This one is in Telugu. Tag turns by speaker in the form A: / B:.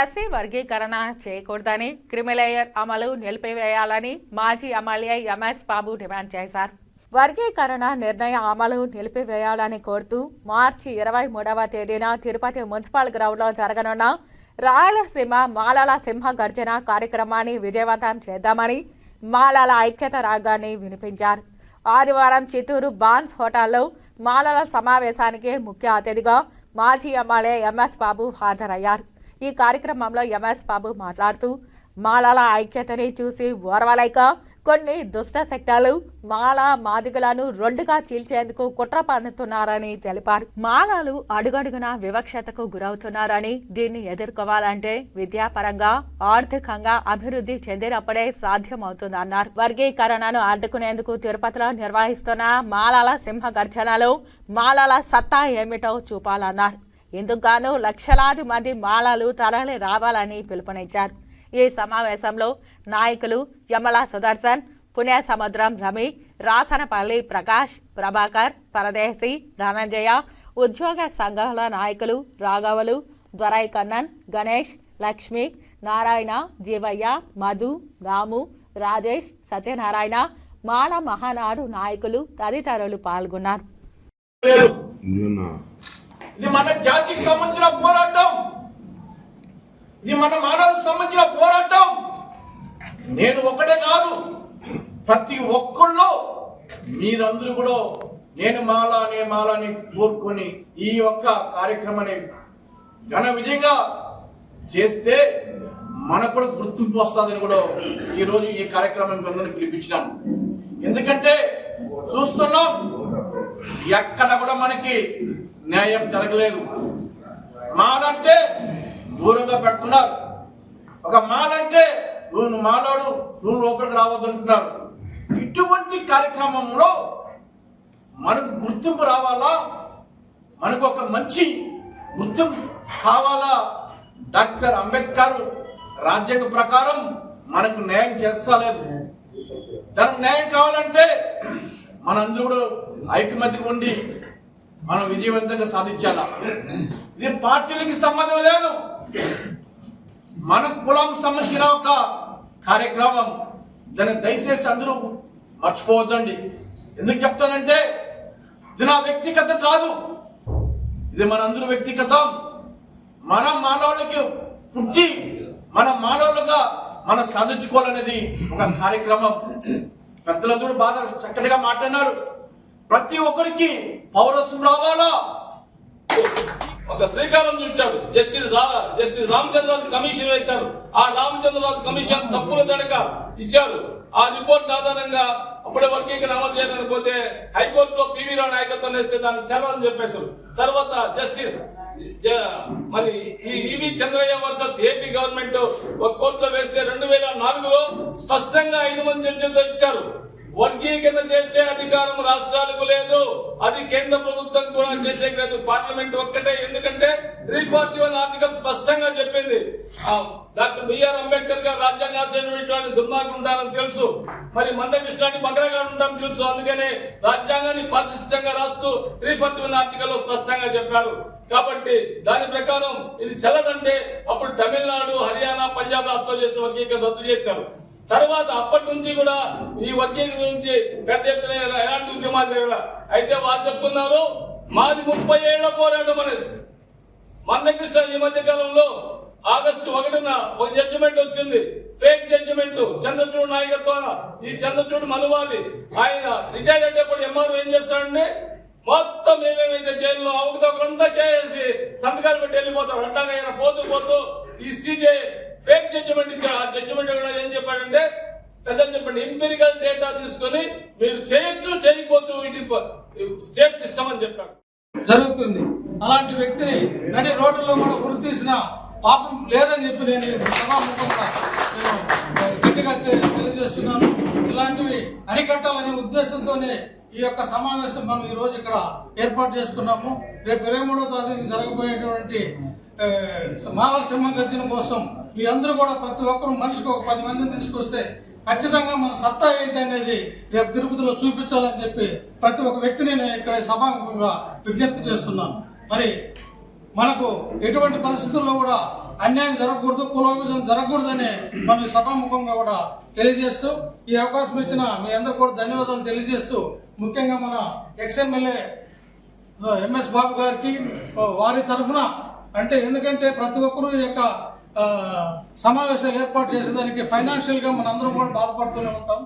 A: ఎస్సీ వర్గీకరణ చేయకూడదని క్రిమిలేయర్ అమలు నిలిపివేయాలని మాజీ ఎమ్మెల్యే ఎంఎస్ బాబు డిమాండ్ చేశారు. వర్గీకరణ నిర్ణయ అమలు నిలిపివేయాలని కోరుతూ మార్చి ఇరవై మూడవ తేదీన తిరుపతి మున్సిపల్ గ్రౌండ్లో జరగనున్న రాయలసీమ మాలల సింహ గర్జన కార్యక్రమాన్ని విజయవంతం చేద్దామని మాలల ఐక్యత రాగాన్ని వినిపించారు. ఆదివారం చిత్తూరు బాన్స్ హోటల్లో మాలల సమావేశానికి ముఖ్య అతిథిగా మాజీ ఎమ్మెల్యే ఎంఎస్ బాబు హాజరయ్యారు. ఈ కార్యక్రమంలో ఎంఎస్ బాబు మాట్లాడుతూ మాలల ఐక్యతని చూసి ఓర్వలేక కొన్ని దుష్ట శక్తులు మాల మాదిగలను రెండుగా చీల్చేందుకు కుట్ర పన్నుతున్నారని తెలిపారు. మాలలు అడుగడుగున వివక్షతకు గురవుతున్నారని దీన్ని ఎదుర్కోవాలంటే విద్యాపరంగా ఆర్థికంగా అభివృద్ధి చెందినప్పుడే సాధ్యమవుతుందన్నారు. వర్గీకరణను అడ్డుకునేందుకు తిరుపతిలో నిర్వహిస్తున్న మాలల సింహ గర్జనలు మాలల సత్తా ఏమిటో చూపాలన్నారు. ఇందుకుగాను లక్షలాది మంది మాలలు తరలి రావాలని పిలుపునిచ్చారు. ఈ సమావేశంలో నాయకులు యమల సుదర్శన్ పుణ్య సముద్రం రమి రాసనపల్లి ప్రకాష్ ప్రభాకర్ పరదేశి ధనంజయ ఉద్యోగ సంఘాల నాయకులు రాఘవలు దొరై కన్నన్ గణేష్ లక్ష్మి నారాయణ జీవయ్య మధు రాము రాజేష్ సత్యనారాయణ మాల మహానాడు నాయకులు తదితరులు పాల్గొన్నారు.
B: ఇది మన జాతికి సంబంధించిన పోరాటం. ఇది మన మానవులకు సంబంధించిన పోరాటం. నేను ఒకటే కాదు ప్రతి ఒక్కళ్ళు మీరందరూ కూడా నేను మాలనే మాలని కోరుకొని ఈ యొక్క కార్యక్రమాన్ని ఘన విజయంగా చేస్తే మనకు కూడా గుర్తింపు వస్తుందని కూడా ఈరోజు ఈ కార్యక్రమానికి అందరిని పిలిపించినాను. ఎందుకంటే చూస్తున్నాం ఎక్కడ కూడా మనకి న్యాయం జరగలేదు. మాలంటే దూరంగా పెడుతున్నారు. ఒక మాలంటే నువ్వు మాలాడు నువ్వు లోపలికి రావద్దు అంటున్నారు ఇటువంటి కార్యక్రమంలో మనకు గుర్తింపు రావాలా? మనకు ఒక మంచి గుర్తింపు కావాలా? డాక్టర్ అంబేద్కర్ రాజ్యాంగ ప్రకారం మనకు న్యాయం చేస్తలేదు. దానికి న్యాయం కావాలంటే మనందరూ కూడా ఐకమత్యం ఉండి మనం విజయవంతంగా సాధించాలా? ఇది పార్టీలకి సంబంధం లేదు. మన కులం సంబంధించిన ఒక కార్యక్రమం. దాన్ని దయచేసి అందరూ మర్చిపోవద్దండి. ఎందుకు చెప్తానంటే ఇది నా వ్యక్తిగత కాదు. ఇది మనందరూ వ్యక్తిగతం. మన మానవులకి పుట్టి మన మానవులుగా మనం సాధించుకోవాలనేది ఒక కార్యక్రమం. పెద్దలందరూ బాగా చక్కటిగా మాట్లాడినారు. ప్రతి ఒక్కరికి పౌరస్వం రావాలా?
C: ఒక శ్రీకారం చుట్టాడు. జస్టిస్ రా జస్టిస్ రామచంద్రరాజు కమిషన్ వేశారు. ఆ రామచంద్రరాజు కమిషన్ తప్పుల తడక ఇచ్చారు. ఆ రిపోర్ట్ ఆధారంగా అప్పుడే వర్గీకరణ అమలు చేయడానికి పోతే హైకోర్టులో పివి రావు నాయకత్వం వేస్తే దాన్ని చదవని చెప్పేశారు. తర్వాత జస్టిస్ మరి ఈ E V Chandraiah versus AP government ఒక కోర్టులో వేస్తే రెండు వేల నాలుగులో స్పష్టంగా ఐదు మంది జడ్జిలతో ఇచ్చారు. వర్గీకరణ చేసే అధికారం రాష్ట్రాలకు లేదు. అది కేంద్ర ప్రభుత్వం కూడా చేసే లేదు పార్లమెంట్ ఒక్కటే. ఎందుకంటే త్రీ ఫార్టీ వన్ ఆర్టికల్ స్పష్టంగా చెప్పింది. డాక్టర్ బిఆర్ అంబేద్కర్ గారు రాజ్యాంగ ఆశయం దుర్మార్గం ఉంటారని తెలుసు. మరి మందకృష్ణాన్ని బగ్రగాడు ఉంటారని తెలుసు. అందుకనే రాజ్యాంగాన్ని పారిశిష్టంగా రాస్తూ త్రీ ఫార్టీ వన్ ఆర్టికల్లో స్పష్టంగా చెప్పారు. కాబట్టి దాని ప్రకారం ఇది చెల్లదంటే అప్పుడు తమిళనాడు హర్యానా పంజాబ్ రాష్ట్రాలు చేసిన వర్గీకరణ రద్దు చేశారు. తర్వాత అప్పటి నుంచి కూడా ఈ వర్కింగ్ గురించి పెద్ద ఎత్తున ఎలాంటి ఉద్యమాలు జరగల. అయితే వాళ్ళు చెప్తున్నారు మాది ముప్పై ఏళ్ళ పోరాటం అనేసి. మందకృష్ణ ఈ మధ్య కాలంలో ఆగస్టు ఒకటిన ఒక జడ్జిమెంట్ వచ్చింది. ఫేక్ జడ్జిమెంట్ చంద్రచూడు నాయకత్వాన ఈ చంద్రచూడు మనువాది ఆయన రిటైర్డ్ అయ్యేటప్పుడు ఎంఆర్ఓ ఏం చేస్తాడంటే మొత్తం ఏమేమైతే జైల్లో అవకతవకలంతా చేసి సంతకాలు పెట్టి వెళ్ళిపోతారు అడ్డాగా ఆయన పోతూ పోతూ ఈ సీజే ఫేక్ జడ్జిమెంట్ ఇచ్చాడు. ఆ జడ్జిమెంట్ కూడా ఏం చెప్పాడంటే పెద్దలు చెప్పండి ఎంపెరికల్ డేటా తీసుకొని మీరు చేయొచ్చు చేయకపోవచ్చు ఇట్ స్టేట్ సిస్టమ్ అని చెప్పాడు.
D: జరుగుతుంది. అలాంటి వ్యక్తిని నడి రోడ్లలో కూడా గురి తీసిన పాపం లేదని చెప్పి నేను సభాముఖంగా నేను గట్టిగా తెలియజేస్తున్నాను. ఇలాంటివి అరికట్టాలనే ఉద్దేశంతోనే ఈ యొక్క సమావేశం మనం ఈ రోజు ఇక్కడ ఏర్పాటు చేసుకున్నాము. రేపు ఇరవై మూడో తారీఖు జరగబోయేటువంటి మానవ సింహ గర్జన కోసం మీ అందరూ కూడా ప్రతి ఒక్కరు మనిషికి ఒక పది మందిని తీసుకొస్తే ఖచ్చితంగా మన సత్తా ఏంటి అనేది రేపు తిరుపతిలో చూపించాలని చెప్పి ప్రతి ఒక్క వ్యక్తిని నేను ఇక్కడ సభాముఖంగా విజ్ఞప్తి చేస్తున్నాను. మరి మనకు ఎటువంటి పరిస్థితుల్లో కూడా అన్యాయం జరగకూడదు కుల విభజన జరగకూడదని మనం సభాముఖంగా కూడా తెలియజేస్తూ ఈ అవకాశం ఇచ్చిన మీ అందరు కూడా ధన్యవాదాలు తెలియజేస్తూ ముఖ్యంగా మన ఎక్స్ఎమ్మెల్యే ఎంఎస్ బాబు గారికి వారి తరఫున అంటే ఎందుకంటే ప్రతి ఒక్కరూ యొక్క సమావేశాలు ఏర్పాటు చేసేదానికి ఫైనాన్షియల్గా మనందరం కూడా బాధపడుతూనే ఉంటాం.